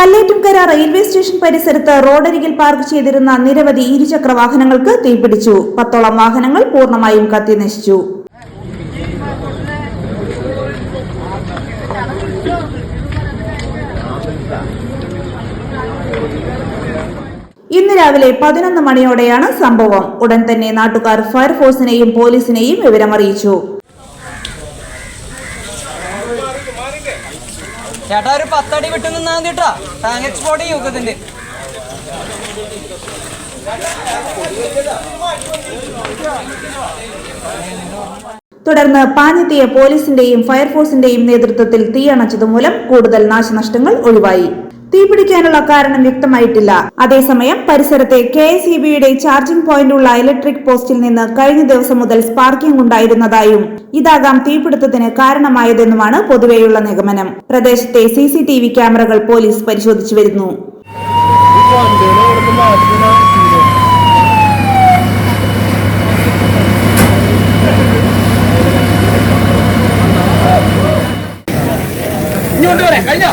Kallettumkara railway station പരിസരത്ത് റോഡരികിൽ park ചെയ്തിരുന്ന നിരവധി ഇരുചക്ര വാഹനങ്ങൾക്ക് തീപിടിച്ചു. പത്തോളം വാഹനങ്ങൾ പൂർണമായും കത്തിനശിച്ചു. ഇന്ന് രാവിലെ പതിനൊന്ന് മണിയോടെയാണ് സംഭവം. ഉടൻ തന്നെ നാട്ടുകാർ ഫയർഫോഴ്സിനെയും പോലീസിനെയും വിവരമറിയിച്ചു. ചേട്ടാ ഒരു പത്തടി വിട്ടു നിന്നാ കേട്ടാ ടാങ് എക്സ്പോർട്ട് യുഗത്തിന്റെ തുടർന്ന് പാഞ്ഞെത്തിയ പോലീസിന്റെയും ഫയർഫോഴ്സിന്റെയും നേതൃത്വത്തിൽ തീയണച്ചതുമൂലം കൂടുതൽ നാശനഷ്ടങ്ങൾ ഒഴിവായി. തീപിടിക്കാനുള്ള കാരണം വ്യക്തമായിട്ടില്ല. അതേസമയം പരിസരത്തെ കെ എസ് ഇ ബിയുടെ ചാർജിംഗ് പോയിന്റുള്ള ഇലക്ട്രിക് പോസ്റ്റിൽ നിന്ന് കഴിഞ്ഞ ദിവസം മുതൽ സ്പാർക്കിംഗ് ഉണ്ടായിരുന്നതായും ഇതാകാം തീപിടുത്തത്തിന് കാരണമായതെന്നുമാണ് പൊതുവെയുള്ള നിഗമനം. പ്രദേശത്തെ സി സി ടി വി ക്യാമറകൾ പോലീസ് പരിശോധിച്ചു വരുന്നു. കഴിഞ്ഞോ?